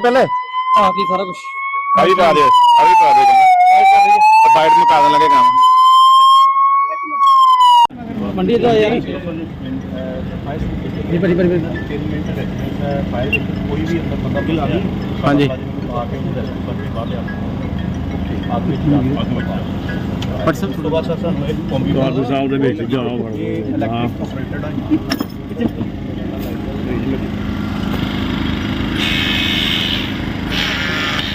ਪਾਤੇ ਪਹਿਲੇ? ਆ ਕੀ ਸਾਰਾ ਕੁਝ ਆ ਵੀ ਪਾ ਦੇ ਆ ਵੀ ਪਾ ਦੇ ਕਹਿੰਦਾ। ਬਾਈਟ ਮੁਕਾ ਦੇਣ ਲੱਗੇ ਕੰਮ। ਮੰਡੀ ਤੋਂ ਆਇਆ ਨਹੀਂ ਬੜੀ ਬੜੀ ਬੜੀ ਕੋਈ ਵੀ ਅੰਦਰ ਬੰਦਾ ਬਿਲ ਆ ਗਿਆ ਹਾਂਜੀ। ਆ ਕੇ ਰੈਸਟ ਕਰਕੇ ਬਾਹਰ ਲਿਆ ਆਦਮੀ ਜੀ ਪਰ ਸਭ ਤੋਂ ਬਾਅਦ ਸਰ ਸਾਨੂੰ ਇੱਕ ਕੰਪਿਊਟਰ ਬਾਬੂ ਸਾਹਿਬ ਦੇ ਵਿੱਚ ਜਾਓ ਵੜੋ। ਇਲੈਕਟ੍ਰਿਕ ਆਪਰੇਟਡ ਆ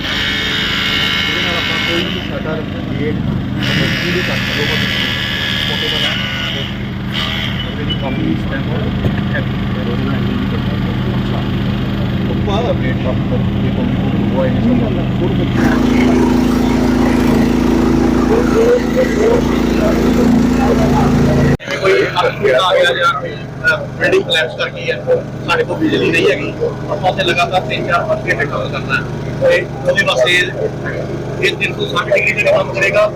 ਇਹਦੇ ਨਾਲ ਆਪਾਂ ਕੋਈ ਵੀ ਸ਼ਟਰ ਗੇਟ ਬੱਤੀ ਦੀ ਕਰ ਸਕੋ ਫੋਟੋ ਬਣਾ ਇਹਦੀ ਕਾਪੀ ਸਟੈਂਪ ਹੋ ਉੱਪਰ ਅਪਡੇਟ ਕਰ ਇਹ ਕੰਪਿਊਟਰ ਹੋਇਆ ਨਹੀਂ ਕੋਈ ਅਪਡੇਟ ਆ ਗਿਆ ਜਾਂ ਬਿਲਡਿੰਗ ਕਲੈਪਸ ਕਰ ਗਈ ਹੈ ਸਾਡੇ ਕੋਲ ਬਿਜਲੀ ਨਹੀਂ ਹੈਗੀ ਆਪਾਂ ਉੱਥੇ ਲਗਾਤਾਰ 3-4 ਘੰਟੇ ਕੰਮ ਕਰਨਾ ਹੈ ਤੇ ਉਹਦੇ ਵਾਸਤੇ ਇਹ 360 ਡਿਗਰੀ ਤੇ ਕੰਮ ਕਰੇਗਾ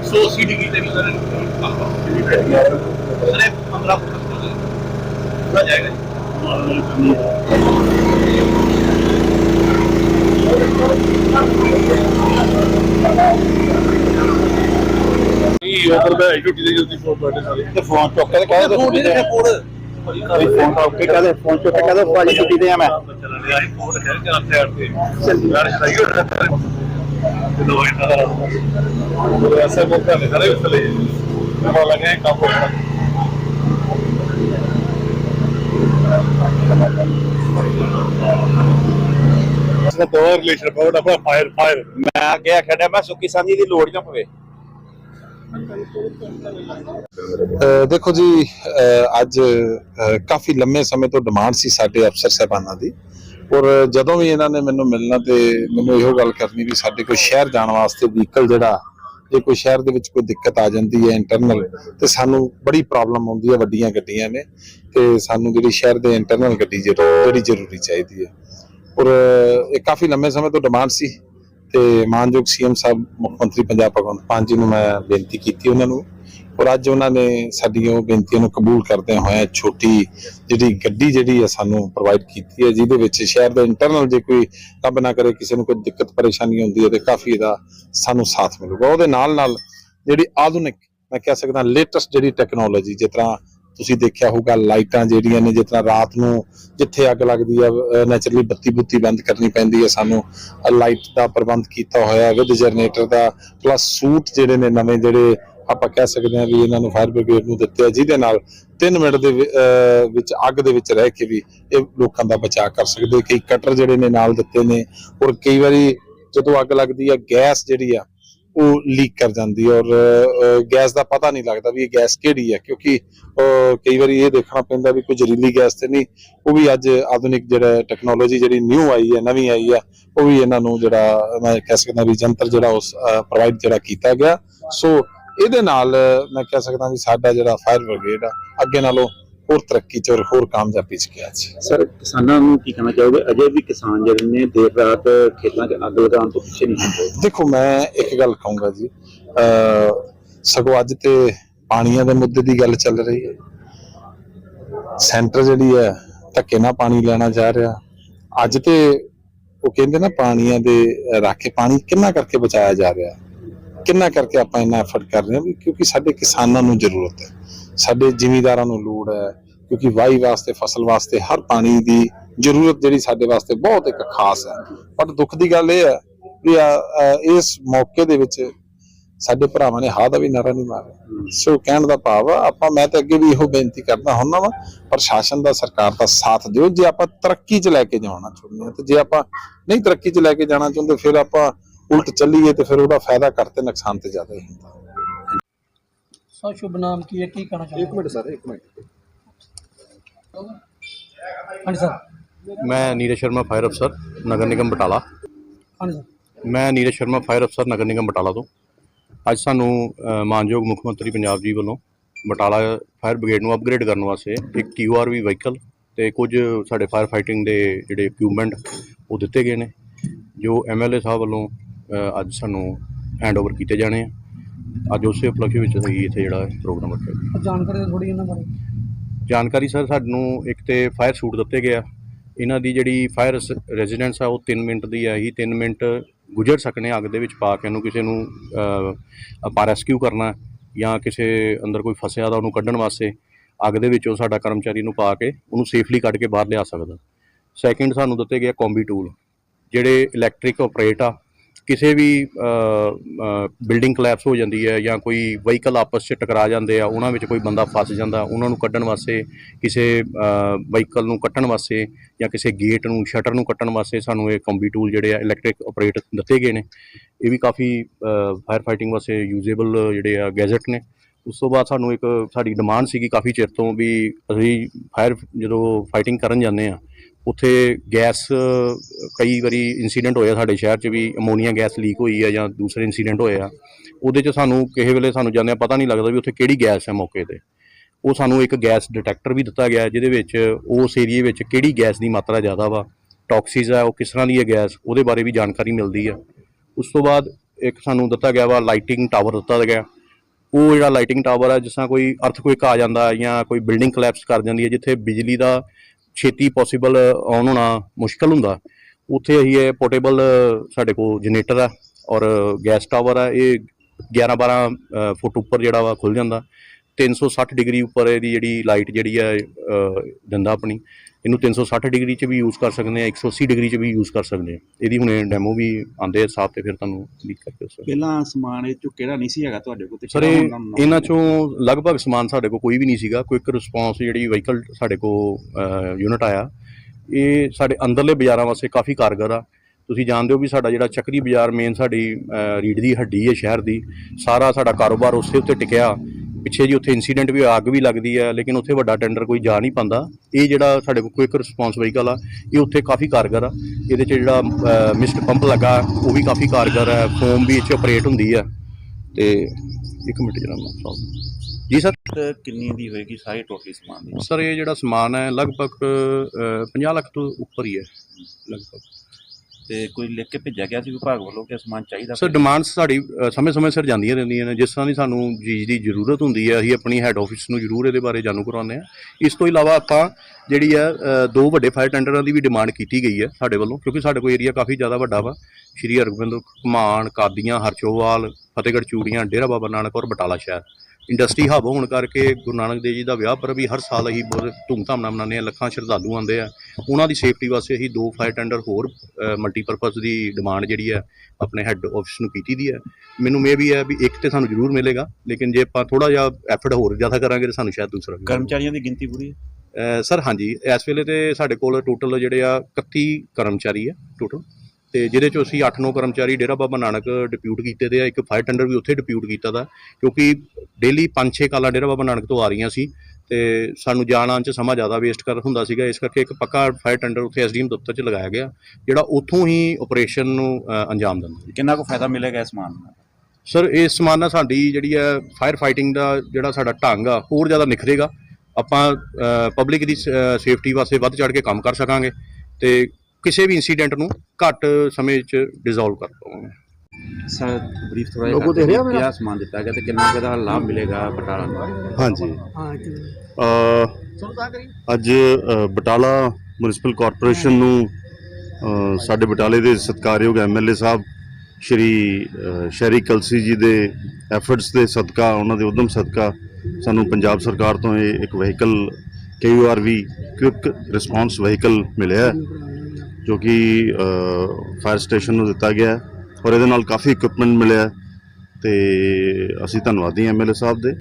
180 ਡਿਗਰੀ ਤੇ ਵੀ ਸਰ ਕੰਮ ਕਰੇਗਾ ਸਰ 15 ਫੁੱਟ ਪੂਰਾ ਜਾਏਗਾ ਜੀ ਇਹ ਉਧਰ ਦਾ ਝੁੱਟੀ ਦੇ ਜਲਦੀ ਫੋਨ ਕਰਦੇ ਸਾਰੇ ਤੇ ਫੋਨ ਚੁੱਕ ਕੇ ਕਹਿ ਦੇ ਫੋਨ ਨਹੀਂ ਫੋਨ ਫੋਨ ਚੁੱਕ ਕੇ ਕਹਦੇ ਫੋਨ ਚੁੱਕ ਕੇ ਕਹਦੇ ਭਾਜੀ ਛੁੱਟੀ ਤੇ ਆ ਮੈਂ ਚੱਲਣ ਰਿਹਾ ਫੋਨ ਹੈ ਕਿ ਆਤੇ ਆਤੇ ਯਾਰ ਸਹੀ ਹੋ ਰਿਹਾ ਤੇ ਦੋ ਇਹਨਾਂ ਦਾ ਐਸਾ ਮੌਕਾ ਨਹੀਂ ਸਾਰੇ ਚਲੇ ਮੈਂ ਲੱਗੇ ਕੰਮ ਹੋਣਾ ਅਸਾ ਦੋ ਰਿਲੇਸ਼ਨ ਬਹੁਤ ਆਪਣਾ ਫਾਇਰ ਫਾਇਰ ਮੈਂ ਅੱਗੇ ਆਖਿਆ ਮੈਂ ਸੁੱਕੀ ਸਾਂਝੀ ਦੀ ਲੋੜ ਹੀ ਨਾ ਪਵੇ। ਦੇਖੋ ਜੀ ਅੱਜ ਕਾਫੀ ਲੰਮੇ ਸਮੇਂ ਤੋਂ ਡਿਮਾਂਡ ਸੀ ਸਾਡੇ ਅਫਸਰ ਸਾਹਿਬਾਨਾਂ ਦੀ। ਔਰ ਜਦੋਂ ਵੀ ਇਹਨਾਂ ਨੇ ਮੈਨੂੰ ਮਿਲਣਾ ਤੇ ਮੈਨੂੰ ਇਹੋ ਗੱਲ ਕਰਨੀ ਵੀ ਸਾਡੇ ਕੋਈ ਸ਼ਹਿਰ ਜਾਣ ਵਾਸਤੇ ਵਹੀਕਲ ਜਿਹੜਾ ਜੇ ਕੋਈ ਸ਼ਹਿਰ ਦੇ ਵਿੱਚ ਕੋਈ ਦਿੱਕਤ ਆ ਜਾਂਦੀ ਹੈ ਇੰਟਰਨਲ ਤੇ ਸਾਨੂੰ ਬੜੀ ਪ੍ਰੋਬਲਮ ਆਉਂਦੀ ਹੈ, ਵੱਡੀਆਂ ਗੱਡੀਆਂ ਨੇ, ਤੇ ਸਾਨੂੰ ਜਿਹੜੀ ਸ਼ਹਿਰ ਦੇ ਇੰਟਰਨਲ ਗੱਡੀ ਜ਼ਰੂਰ ਜਿਹੜੀ ਜ਼ਰੂਰੀ ਚਾਹੀਦੀ ਹੈ। ਔਰ ਇਹ ਕਾਫੀ ਲੰਮੇ ਸਮੇਂ ਤੋਂ ਡਿਮਾਂਡ ਸੀ, ਤੇ ਮਾਨਯੋਗ ਸੀਐਮ ਸਾਹਿਬ, ਮੁੱਖ ਮੰਤਰੀ ਪੰਜਾਬ ਭਗਵੰਤ ਮਾਨ ਜੀ ਨੂੰ ਮੈਂ ਬੇਨਤੀ ਕੀਤੀ ਉਹਨਾਂ ਨੂੰ। ਔਰ ਅੱਜ ਉਹਨਾਂ ਨੇ ਸਾਡੀ ਉਹ ਬੇਨਤੀ ਨੂੰ ਕਬੂਲ ਕਰਦੇ ਹੋਏ ਛੋਟੀ ਜਿਹੜੀ ਗੱਡੀ ਜਿਹੜੀ ਹੈ ਸਾਨੂੰ ਪ੍ਰੋਵਾਈਡ ਕੀਤੀ ਹੈ, ਜਿਹਦੇ ਵਿੱਚ ਸ਼ਹਿਰ ਦੇ ਇੰਟਰਨਲ ਜੇ ਕੋਈ ਰੱਬ ਨਾ ਕਰੇ, ਕਿਸੇ ਨੂੰ ਕੋਈ ਦਿੱਕਤ, ਪਰੇਸ਼ਾਨੀ ਹੁੰਦੀ ਹੈ ਤੇ ਕਾਫੀ ਇਹਦਾ ਸਾਨੂੰ ਸਾਥ ਮਿਲੂਗਾ। ਉਹਦੇ ਨਾਲ ਨਾਲ ਜਿਹੜੀ ਆਧੁਨਿਕ ਮੈਂ ਕਹਿ ਸਕਦਾ ਲੇਟੈਸਟ ਜਿਹੜੀ ਟੈਕਨੋਲੋਜੀ ਜਿਸ ਤਰ੍ਹਾਂ ਤੁਸੀਂ ਦੇਖਿਆ ਹੋਊਗਾ ਲਾਈਟਾਂ ਜਿਹੜੀਆਂ ਨੇ, ਜਿਸ ਤਰ੍ਹਾਂ ਰਾਤ ਨੂੰ ਜਿੱਥੇ ਅੱਗ ਲੱਗਦੀ ਆ ਨੇਚਰਲੀ ਬੱਤੀ ਬੁੱਤੀ ਬੰਦ ਕਰਨੀ ਪੈਂਦੀ ਹੈ ਸਾਨੂੰ। ਲਾਈਟ ਦਾ ਪ੍ਰਬੰਧ ਕੀਤਾ ਹੋਇਆ ਵਿਦ ਜਨਰੇਟਰ ਦਾ ਪਲੱਸ ਸੂਟ ਜਿਹੜੇ ਨੇ ਨਵੇਂ ਜਿਹੜੇ ਆਪਾਂ ਕਹਿ ਸਕਦੇ ਹਾਂ ਵੀ ਇਹਨਾਂ ਨੂੰ ਫਾਇਰ ਬ੍ਰਿਗੇਡ ਨੂੰ ਦਿੱਤੇ ਆ, ਜਿਹਦੇ ਨਾਲ 3 ਮਿੰਟ ਦੇ ਵਿੱਚ ਅੱਗ ਦੇ ਵਿੱਚ ਰਹਿ ਕੇ ਵੀ ਇਹ ਲੋਕਾਂ ਦਾ ਬਚਾਅ ਕਰ ਸਕਦੇ ਕਈ ਕਟਰ ਜਿਹੜੇ ਨੇ ਨਾਲ ਦਿੱਤੇ ਨੇ ਔਰ ਕਈ ਵਾਰੀ ਜਦੋਂ ਅੱਗ ਲੱਗਦੀ ਆ, ਗੈਸ ਜਿਹੜੀ ਆ, ਉਹ ਲੀਕ ਕਰ ਜਾਂਦੀ ਔਰ ਗੈਸ ਦਾ ਪਤਾ ਨਹੀਂ ਲੱਗਦਾ ਵੀ ਇਹ ਗੈਸ ਕਿਹੜੀ ਹੈ ਕਿਉਂਕਿ ਕਈ ਵਾਰੀ ਇਹ ਦੇਖਣਾ ਪੈਂਦਾ ਵੀ ਕੋਈ ਜ਼ਹਿਰੀਲੀ ਗੈਸ ਤੇ ਨਹੀਂ, ਉਹ ਵੀ ਅੱਜ ਆਧੁਨਿਕ ਜਿਹੜਾ ਟੈਕਨੋਲੋਜੀ ਜਿਹੜੀ ਨਿਊ ਆਈ ਹੈ ਨਵੀਂ ਆਈ ਹੈ ਉਹ ਵੀ ਇਹਨਾਂ ਨੂੰ ਜਿਹੜਾ ਮੈਂ ਕਹਿ ਸਕਦਾ ਵੀ ਜੰਤਰ ਜਿਹੜਾ ਉਸ ਪ੍ਰੋਵਾਈਡ ਜਿਹੜਾ ਕੀਤਾ ਗਿਆ। ਸੋ ਇਹਦੇ ਨਾਲ ਮੈਂ ਕਹਿ ਸਕਦਾ ਵੀ ਸਾਡਾ ਜਿਹੜਾ ਫਾਇਰ ਬ੍ਰਿਗੇਡ ਆ ਅੱਗੇ ਨਾਲੋਂ ਹੋਰ ਤਰੱਕੀ ਚ ਔਰ ਹੋਰ ਕਾਮਯਾਬੀ ਚ ਗਿਆ ਜੀ ਸਰ ਕਿਸਾਨਾਂ ਨੂੰ ਕੀ ਕਹਿਣਾ ਚਾਹੋਗੇ? ਅਜੇ ਵੀ ਕਿਸਾਨ ਜਿਹੜੇ ਨੇ ਦੇਰ ਰਾਤ ਖੇਤਾਂ 'ਚ ਅੱਗ ਲਗਾਉਣ ਤੋਂ ਪਿੱਛੇ ਨਹੀਂ ਹੁੰਦੇ ਦੇਖੋ ਮੈਂ ਇੱਕ ਗੱਲ ਕਹੂੰਗਾ ਜੀ ਅ ਸਗੋਂ ਅੱਜ ਤੇ ਪਾਣੀਆਂ ਦੇ ਮੁੱਦੇ ਦੀ ਗੱਲ ਚੱਲ ਰਹੀ ਹੈ। ਸੈਂਟਰ ਜਿਹੜੀ ਹੈ ਧੱਕੇ ਨਾਲ ਪਾਣੀ ਲੈਣਾ ਜਾ ਰਿਹਾ। ਅੱਜ ਤੇ ਉਹ ਕਹਿੰਦੇ ਨਾ ਪਾਣੀਆਂ ਦੇ ਰੱਖ ਪਾਣੀ ਕਿੰਨਾ ਕਰਕੇ ਬਚਾਇਆ ਜਾ ਰਿਹਾ। ਕਿੰਨਾ ਕਰਕੇ ਆਪਾਂ ਇੰਨਾ ਐਫਰਟ ਕਰ ਰਹੇ ਹਾਂ? ਵੀ ਕਿਉਂਕਿ ਸਾਡੇ ਕਿਸਾਨਾਂ ਨੂੰ ਜ਼ਰੂਰਤ ਹੈ। ਸਾਡੇ ਜ਼ਿਮੀਂਦਾਰਾਂ ਨੂੰ ਲੋੜ ਹੈ, ਕਿਉਂਕਿ ਵਾਈ ਵਾਸਤੇ, ਫਸਲ ਵਾਸਤੇ, ਹਰ ਪਾਣੀ ਦੀ ਜ਼ਰੂਰਤ ਜਿਹੜੀ ਸਾਡੇ ਵਾਸਤੇ ਬਹੁਤ ਇੱਕ ਖਾਸ ਹੈ। ਪਰ ਦੁੱਖ ਦੀ ਗੱਲ ਇਹ ਹੈ ਵੀ ਇਸ ਮੌਕੇ ਦੇ ਵਿੱਚ ਸਾਡੇ ਭਰਾਵਾਂ ਨੇ ਹਾਂ ਦਾ ਵੀ ਨਾਰਾ ਨਹੀਂ ਮਾਰਿਆ। ਸੋ ਕਹਿਣ ਦਾ ਭਾਵ ਆ, ਆਪਾਂ, ਮੈਂ ਤਾਂ ਅੱਗੇ ਵੀ ਇਹੋ ਬੇਨਤੀ ਕਰਦਾ ਹੁੰਦਾ ਵਾਂ, ਪ੍ਰਸ਼ਾਸਨ ਦਾ, ਸਰਕਾਰ ਦਾ ਸਾਥ ਦਿਓ। ਜੇ ਆਪਾਂ ਤਰੱਕੀ 'ਚ ਲੈ ਕੇ ਜਾਣਾ ਚਾਹੁੰਦੇ ਹਾਂ, ਤੇ ਜੇ ਆਪਾਂ ਨਹੀਂ ਤਰੱਕੀ 'ਚ ਲੈ ਕੇ ਜਾਣਾ ਚਾਹੁੰਦੇ, ਫਿਰ ਆਪਾਂ ਉਲਟ ਚੱਲੀਏ ਤੇ ਫਿਰ ਉਹਦਾ ਫਾਇਦਾ ਕਰਤੇ ਨੁਕਸਾਨ ਤੇ ਜ਼ਿਆਦਾ ਹੀ ਹੁੰਦਾ। ਸੋ ਸ਼ੁਭ ਨਾਮ ਕੀ ਹੈ? ਕੀ ਕਹਿਣਾ ਚਾਹੁੰਦੇ ਇੱਕ ਮਿੰਟ ਸਰ ਇੱਕ ਮਿੰਟ। ਹਾਂਜੀ ਸਰ। ਮੈਂ ਨੀਰਜ ਸ਼ਰਮਾ ਫਾਇਰ ਅਫਸਰ ਨਗਰ ਨਿਗਮ ਬਟਾਲਾ। ਹਾਂਜੀ ਸਰ। ਮੈਂ ਨੀਰਜ ਸ਼ਰਮਾ ਫਾਇਰ ਅਫਸਰ ਨਗਰ ਨਿਗਮ ਬਟਾਲਾ ਤੋਂ। ਅੱਜ ਸਾਨੂੰ ਮਾਨਯੋਗ ਮੁੱਖ ਮੰਤਰੀ ਪੰਜਾਬ ਜੀ ਵੱਲੋਂ ਬਟਾਲਾ ਫਾਇਰ ਬ੍ਰਿਗੇਡ ਨੂੰ ਅਪਗ੍ਰੇਡ ਕਰਨ ਵਾਸਤੇ ਇੱਕ ਕਿਊਆਰਵੀ ਵਹੀਕਲ ਤੇ ਕੁਝ ਸਾਡੇ ਫਾਇਰ ਫਾਈਟਿੰਗ ਦੇ ਜਿਹੜੇ ਇਕਵਿਪਮੈਂਟ ਉਹ ਦਿੱਤੇ ਗਏ ਨੇ। ਜੋ ਐਮਐਲਏ ਸਾਹਿਬ ਵੱਲੋਂ ਅੱਜ ਸਾਨੂੰ ਹੈਂਡਓਵਰ ਕੀਤੇ ਜਾਣੇ ਆ। ਅੱਜ ਉਸੇ ਉਪਲਕਸ਼ ਵਿੱਚ ਅਸੀਂ ਇੱਥੇ ਜਿਹੜਾ ਪ੍ਰੋਗਰਾਮ ਰੱਖਿਆ। ਜਾਣਕਾਰੀ ਥੋੜੀ ਇਹਨਾਂ ਬਾਰੇ। ਜਾਣਕਾਰੀ ਸਰ ਸਾਨੂੰ ਇੱਕ ਤੇ ਫਾਇਰ ਸੂਟ ਦਿੱਤੇ ਗਿਆ ਇਹਨਾਂ ਦੀ ਜਿਹੜੀ ਫਾਇਰ ਰੈਜ਼ੀਡੈਂਸ ਆ ਉਹ 3 ਮਿੰਟ ਦੀ ਆ। ਹੀ 3 ਮਿੰਟ ਗੁਜ਼ਰ ਸਕਨੇ ਅੱਗ ਦੇ ਵਿੱਚ ਪਾ ਕੇ ਉਹਨੂੰ ਕਿਸੇ ਨੂੰ ਆਪਾਂ ਰੈਸਕਿਊ ਕਰਨਾ ਜਾਂ ਕਿਸੇ ਅੰਦਰ ਕੋਈ ਫਸਿਆ ਦਾ ਉਹਨੂੰ ਕੱਢਣ ਵਾਸਤੇ ਅੱਗ ਦੇ ਵਿੱਚੋਂ ਸਾਡਾ ਕਰਮਚਾਰੀ ਨੂੰ ਪਾ ਕੇ ਉਹਨੂੰ ਸੇਫਲੀ ਕੱਢ ਕੇ ਬਾਹਰ ਲਿਆ ਸਕਦਾ। ਸੈਕਿੰਡ ਸਾਨੂੰ ਦਿੱਤੇ ਗਿਆ ਕੰਬੀ ਟੂਲ ਜਿਹੜੇ ਇਲੈਕਟ੍ਰਿਕ ਆਪਰੇਟ ਆ ਕਿਸੇ ਵੀ ਬਿਲਡਿੰਗ ਕਲੈਪਸ ਹੋ ਜਾਂਦੀ ਹੈ ਜਾਂ ਕੋਈ ਵਹੀਕਲ ਆਪਸ 'ਚ ਟਕਰਾ ਜਾਂਦੇ ਆ, ਉਹਨਾਂ ਵਿੱਚ ਕੋਈ ਬੰਦਾ ਫਸ ਜਾਂਦਾ, ਉਹਨਾਂ ਨੂੰ ਕੱਢਣ ਵਾਸਤੇ, ਕਿਸੇ ਵਹੀਕਲ ਨੂੰ ਕੱਟਣ ਵਾਸਤੇ ਜਾਂ ਕਿਸੇ ਗੇਟ ਨੂੰ ਸ਼ਟਰ ਨੂੰ ਕੱਟਣ ਵਾਸਤੇ ਸਾਨੂੰ ਇਹ ਕੰਬੀ ਟੂਲ ਜਿਹੜੇ ਆ ਇਲੈਕਟ੍ਰਿਕ ਆਪਰੇਟ ਦਿੱਤੇ ਗਏ ਨੇ। ਇਹ ਵੀ ਕਾਫੀ ਫਾਇਰ ਫਾਈਟਿੰਗ ਵਾਸਤੇ ਯੂਜ਼ੇਬਲ ਜਿਹੜੇ ਆ ਗੈਜਟ ਨੇ। ਉਸ ਤੋਂ ਬਾਅਦ ਸਾਨੂੰ ਇੱਕ ਸਾਡੀ ਡਿਮਾਂਡ ਸੀਗੀ ਕਾਫੀ ਚਿਰ ਤੋਂ ਵੀ ਅਸੀਂ ਫਾਇਰ ਜਦੋਂ ਫਾਈਟਿੰਗ ਕਰਨ ਜਾਂਦੇ ਆ ਉੱਥੇ ਗੈਸ, ਕਈ ਵਾਰੀ ਇਨਸੀਡੈਂਟ ਹੋਇਆ ਸਾਡੇ ਸ਼ਹਿਰ 'ਚ ਵੀ ਅਮੋਨੀਆ ਗੈਸ ਲੀਕ ਹੋਈ ਹੈ ਜਾਂ ਦੂਸਰੇ ਇਨਸੀਡੈਂਟ ਹੋਏ ਆ, ਉਹਦੇ 'ਚ ਸਾਨੂੰ ਕਿਸੇ ਵੇਲੇ ਸਾਨੂੰ ਜਾਂਦੇ ਪਤਾ ਨਹੀਂ ਲੱਗਦਾ ਵੀ ਉੱਥੇ ਕਿਹੜੀ ਗੈਸ ਹੈ ਮੌਕੇ ਤੇ। ਉਹ ਸਾਨੂੰ ਇੱਕ ਗੈਸ ਡਿਟੈਕਟਰ ਵੀ ਦਿੱਤਾ ਗਿਆ, ਜਿਹਦੇ ਵਿੱਚ ਉਸ ਏਰੀਏ ਵਿੱਚ ਕਿਹੜੀ ਗੈਸ ਦੀ ਮਾਤਰਾ ਜ਼ਿਆਦਾ ਵਾ ਟੌਕਸਿਸ ਆ, ਉਹ ਕਿਸ ਤਰ੍ਹਾਂ ਦੀ ਹੈ ਗੈਸ, ਉਹਦੇ ਬਾਰੇ ਵੀ ਜਾਣਕਾਰੀ ਮਿਲਦੀ ਹੈ ਉਸ ਤੋਂ ਬਾਅਦ ਇੱਕ ਸਾਨੂੰ ਦਿੱਤਾ ਗਿਆ ਵਾ ਲਾਈਟਿੰਗ ਟਾਵਰ ਦਿੱਤਾ ਗਿਆ। ਉਹ ਜਿਹੜਾ ਲਾਈਟਿੰਗ ਟਾਵਰ ਆ, ਜਿਸ ਤਰ੍ਹਾਂ ਕੋਈ ਅਰਥਕੁਇਕ ਆ ਜਾਂਦਾ ਜਾਂ ਕੋਈ ਬਿਲਡਿੰਗ ਕਲੈਪਸ ਕਰ ਜਾਂਦੀ ਹੈ ਜਿੱਥੇ ਬਿਜਲੀ ਦਾ ਛੇਤੀ ਪੋਸੀਬਲ ਆਨ ਹੋਣਾ ਮੁਸ਼ਕਲ ਹੁੰਦਾ। ਉੱਥੇ ਅਸੀਂ ਇਹ ਪੋਰਟੇਬਲ ਸਾਡੇ ਕੋਲ ਜਨਰੇਟਰ ਆ ਔਰ ਗੈਸ ਟਾਵਰ ਆ, ਇਹ 11 12 ਫੁੱਟ ਉੱਪਰ ਜਿਹੜਾ ਵਾ ਖੁੱਲ ਜਾਂਦਾ। 360 ਡਿਗਰੀ ਉੱਪਰ ਇਹਦੀ ਜਿਹੜੀ ਲਾਈਟ ਜਿਹੜੀ ਹੈ ਦਿੰਦਾ ਆਪਣੀ ਇਹਨੂੰ 360 ਡਿਗਰੀ 'ਚ ਵੀ ਯੂਜ਼ ਕਰ ਸਕਦੇ ਆ 180 ਡਿਗਰੀ 'ਚ ਵੀ ਯੂਜ਼ ਕਰ ਸਕਦੇ ਆ ਇਹਦੀ ਹੁਣੇ ਡੈਮੋ ਵੀ ਆਂਦੇ ਆ ਸਾਥ ਤੇ ਫਿਰ ਤੁਹਾਨੂੰ ਲੀਕ ਕਰਕੇ ਦੱਸਾਂਗੇ। ਪਹਿਲਾਂ ਸਮਾਨ ਇਹ ਚੋਂ ਕਿਹੜਾ ਨਹੀਂ ਸੀ ਹੈਗਾ ਤੁਹਾਡੇ ਕੋਲ ਤੇ ਸਰ ਇਹਨਾਂ ਚੋਂ ਲਗਭਗ ਸਮਾਨ ਸਾਡੇ ਕੋਲ ਕੋਈ ਵੀ ਨਹੀਂ ਸੀਗਾ ਕੁਇਕ ਰਿਸਪੌਂਸ ਜਿਹੜੀ ਵਹੀਕਲ ਸਾਡੇ ਕੋਲ ਯੂਨਿਟ ਆਇਆ। ਇਹ ਸਾਡੇ ਅੰਦਰਲੇ ਬਾਜ਼ਾਰਾਂ ਵਾਸਤੇ ਕਾਫੀ ਕਾਰਗਰ ਆ। ਤੁਸੀਂ ਜਾਣਦੇ ਹੋ ਵੀ ਸਾਡਾ ਜਿਹੜਾ ਚੱਕਰੀ ਬਾਜ਼ਾਰ ਮੇਨ ਸਾਡੀ ਰੀੜ ਦੀ ਹੱਡੀ ਹੈ ਸ਼ਹਿਰ ਦੀ ਸਾਰਾ ਸਾਡਾ ਕਾਰੋਬਾਰ ਉਸੇ ਉੱਤੇ ਟਿਕਿਆ। ਪਿੱਛੇ ਜੀ ਉੱਥੇ ਇਨਸੀਡੈਂਟ ਵੀ ਅੱਗ ਵੀ ਲੱਗਦੀ ਹੈ ਲੇਕਿਨ ਉੱਥੇ ਵੱਡਾ ਟੈਂਡਰ ਕੋਈ ਜਾ ਨਹੀਂ ਪਾਉਂਦਾ। ਇਹ ਜਿਹੜਾ ਸਾਡੇ ਕੋਲ ਕੁਇਕ ਰਿਸਪੌਂਸ ਵਹੀਕਲ ਆ ਇਹ ਉੱਥੇ ਕਾਫੀ ਕਾਰਗਰ ਆ। ਇਹਦੇ 'ਚ ਜਿਹੜਾ ਮਿਸਟ ਪੰਪ ਲੱਗਾ ਉਹ ਵੀ ਕਾਫੀ ਕਾਰਗਰ ਹੈ ਫੋਮ ਵੀ ਇਹ 'ਚ ਆਪਰੇਟ ਹੁੰਦੀ ਹੈ ਤੇ ਇੱਕ ਮਿੰਟ ਜਨਾਬ ਜੀ ਸਰ? ਤੇ ਕਿੰਨੀ ਦੀ ਹੋਏਗੀ ਸਾਰੀ ਟੋਟਲੀ ਸਮਾਨ ਦੀ? ਸਰ ਇਹ ਜਿਹੜਾ ਸਮਾਨ ਹੈ ਲਗਭਗ ਅ, 50 ਲੱਖ ਤੋਂ ਉੱਪਰ ਹੀ ਹੈ। ਲਗਭਗ। ਤੇ ਕੋਈ ਲਿਖ ਕੇ ਭੇਜਿਆ ਗਿਆ ਸੀ ਵਿਭਾਗ ਵੱਲੋਂ ਕਿ ਸਮਾਨ ਚਾਹੀਦਾ ਸਰ ਡਿਮਾਂਡਸ ਸਾਡੀ ਸਮੇਂ-ਸਮੇਂ ਸਿਰ ਜਾਂਦੀਆਂ ਰਹਿੰਦੀਆਂ ਨੇ। ਜਿਸ ਤਰ੍ਹਾਂ ਦੀ ਸਾਨੂੰ ਚੀਜ਼ ਦੀ ਜ਼ਰੂਰਤ ਹੁੰਦੀ ਹੈ ਅਸੀਂ ਆਪਣੀ ਹੈੱਡ ਆਫਿਸ ਨੂੰ ਜ਼ਰੂਰ ਇਹਦੇ ਬਾਰੇ ਜਾਣੂ ਕਰਵਾਉਂਦੇ ਹਾਂ। ਇਸ ਤੋਂ ਇਲਾਵਾ ਆਪਾਂ ਜਿਹੜੀ ਹੈ ਦੋ ਵੱਡੇ ਫਾਇਰ ਟੈਂਡਰਾਂ ਦੀ ਵੀ ਡਿਮਾਂਡ ਕੀਤੀ ਗਈ ਹੈ ਸਾਡੇ ਵੱਲੋਂ ਕਿਉਂਕਿ ਸਾਡੇ ਕੋਲ ਏਰੀਆ ਕਾਫੀ ਜ਼ਿਆਦਾ ਵੱਡਾ ਵਾ। ਸ਼੍ਰੀ ਹਰਗੋਬਿੰਦ ਘੁਮਾਣ ਕਾਦੀਆਂ ਹਰਚੋਵਾਲ ਫਤਿਹਗੜ੍ਹ ਚੂੜੀਆਂ ਡੇਰਾ ਬਾਬਾ ਨਾਨਕ ਔਰ ਬਟਾਲਾ ਸ਼ਹਿਰ। ਇੰਡਸਟਰੀ ਹੱਬ ਹੋਣ ਕਰਕੇ ਗੁਰੂ ਨਾਨਕ ਦੇਵ ਜੀ ਦਾ ਵਿਆਹ ਪਰ ਵੀ ਹਰ ਸਾਲ ਅਸੀਂ ਬਹੁਤ ਧੂਮਧਾਮ ਨਾਲ ਮਨਾਉਂਦੇ ਹਾਂ ਲੱਖਾਂ ਸ਼ਰਧਾਲੂ ਆਉਂਦੇ ਆ। ਉਹਨਾਂ ਦੀ ਸੇਫਟੀ ਵਾਸਤੇ ਅਸੀਂ ਦੋ ਫਾਇਰ ਟੈਂਡਰ ਹੋਰ ਮਲਟੀਪਰਪਸ ਦੀ ਡਿਮਾਂਡ ਜਿਹੜੀ ਹੈ ਆਪਣੇ ਹੈੱਡ ਆਫਿਸ ਨੂੰ ਕੀਤੀ ਦੀ ਹੈ। ਮੈਨੂੰ ਮੇ ਵੀ ਹੈ ਵੀ ਇੱਕ ਤੇ ਸਾਨੂੰ ਜ਼ਰੂਰ ਮਿਲੇਗਾ ਲੇਕਿਨ ਜੇ ਆਪਾਂ ਥੋੜਾ ਜਿਹਾ ਐਫਰਟ ਹੋਰ ਜ਼ਿਆਦਾ ਕਰਾਂਗੇ ਤਾਂ ਸਾਨੂੰ ਸ਼ਾਇਦ ਦੂਸਰਾ ਵੀ। ਕਰਮਚਾਰੀਆਂ ਦੀ ਗਿਣਤੀ ਪੂਰੀ ਹੈ? ਸਰ ਹਾਂਜੀ ਇਸ ਵੇਲੇ ਤੇ ਸਾਡੇ ਕੋਲ ਟੋਟਲ ਜਿਹੜੇ ਆ 31 ਕਰਮਚਾਰੀ ਆ ਟੋਟਲ ਤੇ ਜਿਹਦੇ ਚੋਂ ਅਸੀਂ 8-9 ਕਰਮਚਾਰੀ ਡੇਰਾ ਬਾਬਾ ਨਾਨਕ ਡਿਪਿਊਟ ਕੀਤੇ ਦੇ ਆ ਇੱਕ ਫਾਇਰ ਟੈਂਡਰ ਵੀ ਉੱਥੇ ਡਿਪਿਊਟ ਕੀਤਾ ਦਾ ਕਿਉਂਕਿ ਡੇਲੀ 5-6 ਕਾਲਾਂ ਡੇਰਾ ਬਾਬਾ ਨਾਨਕ ਤੋਂ ਆ ਰਹੀਆਂ ਸੀ ਤੇ ਸਾਨੂੰ ਜਾਣ ਆਉਣ 'ਚ ਸਮਾਂ ਜ਼ਿਆਦਾ ਵੇਸਟ ਕਰ ਹੁੰਦਾ ਸੀਗਾ ਇਸ ਕਰਕੇ ਇੱਕ ਪੱਕਾ ਫਾਇਰ ਟੈਂਡਰ ਉੱਥੇ ਐਸਡੀਐਮ ਦਫ਼ਤਰ 'ਚ ਲਗਾਇਆ ਗਿਆ ਜਿਹੜਾ ਉੱਥੋਂ ਹੀ ਆਪਰੇਸ਼ਨ ਨੂੰ ਅੰਜਾਮ ਦਿੰਦਾ ਕਿੰਨਾ ਕੁ ਫਾਇਦਾ ਮਿਲੇਗਾ ਇਸ ਸਮਾਨ ਨਾਲ ਸਰ ਇਸ ਸਮਾਨ ਨਾਲ ਸਾਡੀ ਜਿਹੜੀ ਹੈ ਫਾਇਰ ਫਾਈਟਿੰਗ ਦਾ ਜਿਹੜਾ ਸਾਡਾ ਢੰਗ ਆ ਹੋਰ ਜ਼ਿਆਦਾ ਨਿਖਰੇਗਾ। ਆਪਾਂ ਪਬਲਿਕ ਦੀ ਸੇਫਟੀ ਵਾਸਤੇ ਵੱਧ ਚੜ ਕੇ ਕੰਮ ਕਰ ਸਕਾਂਗੇ ਤੇ ਕਿਸੇ ਵੀ ਇਨਸੀਡੈਂਟ ਨੂੰ ਘੱਟ ਸਮੇਂ 'ਚ ਡਿਸੋਲਵ ਕਰ ਪਾਵਾਂਗੇ ਸਰ ਬਰੀਫ ਥੋੜਾ ਜਿਹਾ ਲੋਗੋ ਦੇ ਰਿਹਾ ਮੇਰਾ? ਸਮਾਨ ਦਿੱਤਾ ਗਿਆ ਤੇ ਕਿੰਨਾ ਕੁ ਇਹਦਾ ਲਾਭ ਮਿਲੇਗਾ ਬਟਾਲਾ ਨੂੰ? ਹਾਂਜੀ। हाँ ਅ, ਅੱਜ ਬਟਾਲਾ ਮਿਊਨਿਸਪਲ ਕਾਰਪੋਰੇਸ਼ਨ ਨੂੰ ਸਾਡੇ ਬਟਾਲੇ ਦੇ ਸਤਿਕਾਰਯੋਗ ਐਮਐਲਏ ਸਾਹਿਬ ਸ਼੍ਰੀ ਸ਼ਹਿਰੀ ਕਲਸੀ ਜੀ ਦੇ ਐਫਰਟਸ ਦੇ ਸਦਕਾ ਉਹਨਾਂ ਦੇ ਉਦਮ ਸਦਕਾ ਸਾਨੂੰ ਪੰਜਾਬ ਸਰਕਾਰ ਤੋਂ ਇਹ ਇੱਕ vehicle KURV quick response vehicle ਮਿਲਿਆ ਹੈ, ਜੋ ਕਿ ਫਾਇਰ ਸਟੇਸ਼ਨ ਨੂੰ ਦਿੱਤਾ ਗਿਆ ਔਰ ਇਹਦੇ ਨਾਲ ਕਾਫੀ ਇਕਵਿਪਮੈਂਟ ਮਿਲਿਆ ਹੈ ਤੇ ਅਸੀਂ ਧੰਨਵਾਦੀ ਐਮਐਲਏ ਸਾਹਿਬ ਦੇ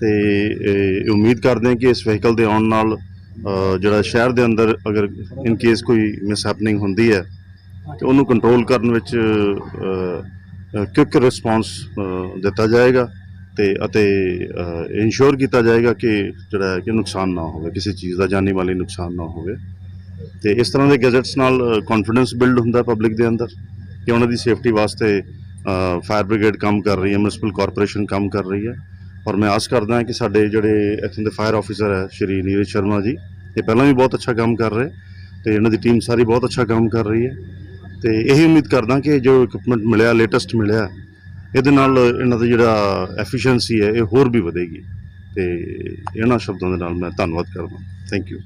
ਤੇ ਉਮੀਦ ਕਰਦੇ ਹਾਂ ਕਿ ਇਸ ਵਹੀਕਲ ਦੇ ਆਉਣ ਨਾਲ ਜਿਹੜਾ ਸ਼ਹਿਰ ਦੇ ਅੰਦਰ ਅਗਰ ਇਨ ਕੇਸ ਕੋਈ ਮਿਸਹੈਪਨਿੰਗ ਹੁੰਦੀ ਹੈ ਤੇ ਉਹਨੂੰ ਕੰਟਰੋਲ ਕਰਨ ਵਿੱਚ ਕੁਇਕ ਰਿਸਪਾਂਸ ਦਿੱਤਾ ਜਾਏਗਾ ਤੇ ਅਤੇ ਇਨਸ਼ੋਰ ਕੀਤਾ ਜਾਏਗਾ ਕਿ ਜਿਹੜਾ ਹੈ ਕਿ ਨੁਕਸਾਨ ਨਾ ਹੋਵੇ, ਕਿਸੇ ਚੀਜ਼ ਦਾ ਜਾਨੀ ਮਾਲੀ ਨੁਕਸਾਨ ਨਾ ਹੋਵੇ। ਤੇ ਇਸ ਤਰ੍ਹਾਂ ਦੇ ਗੈਜਟਸ ਨਾਲ ਕੌਨਫੀਡੈਂਸ ਬਿਲਡ ਹੁੰਦਾ ਪਬਲਿਕ ਦੇ ਅੰਦਰ ਕਿ ਉਹਨਾਂ ਦੀ ਸੇਫਟੀ ਵਾਸਤੇ ਫਾਇਰ ਬ੍ਰਿਗੇਡ ਕੰਮ ਕਰ ਰਹੀ ਹੈ ਮਿਊਨਿਸਪਲ ਕਾਰਪੋਰੇਸ਼ਨ ਕੰਮ ਕਰ ਰਹੀ ਹੈ। ਔਰ ਮੈਂ ਆਸ ਕਰਦਾ ਹਾਂ ਕਿ ਸਾਡੇ ਜਿਹੜੇ ਇੱਥੋਂ ਦੇ ਫਾਇਰ ਆਫੀਸਰ ਹੈ, ਸ਼੍ਰੀ ਨੀਰਜ ਸ਼ਰਮਾ ਜੀ, ਇਹ ਪਹਿਲਾਂ ਵੀ ਬਹੁਤ ਅੱਛਾ ਕੰਮ ਕਰ ਰਹੇ ਤੇ ਇਹਨਾਂ ਦੀ ਟੀਮ ਸਾਰੀ ਬਹੁਤ ਅੱਛਾ ਕੰਮ ਕਰ ਰਹੀ ਹੈ। ਤੇ ਇਹੀ ਉਮੀਦ ਕਰਦਾ ਕਿ ਜੋ ਇਕਵਿਪਮੈਂਟ ਮਿਲਿਆ ਲੇਟੈਸਟ ਮਿਲਿਆ, ਇਹਦੇ ਨਾਲ ਇਹਨਾਂ ਦਾ ਜਿਹੜਾ ਐਫੀਸ਼ੀਐਂਸੀ ਹੈ, ਇਹ ਹੋਰ ਵੀ ਵਧੇਗੀ। ਤੇ ਇਹਨਾਂ ਸ਼ਬਦਾਂ ਦੇ ਨਾਲ ਮੈਂ ਧੰਨਵਾਦ ਕਰਦਾ। Thank you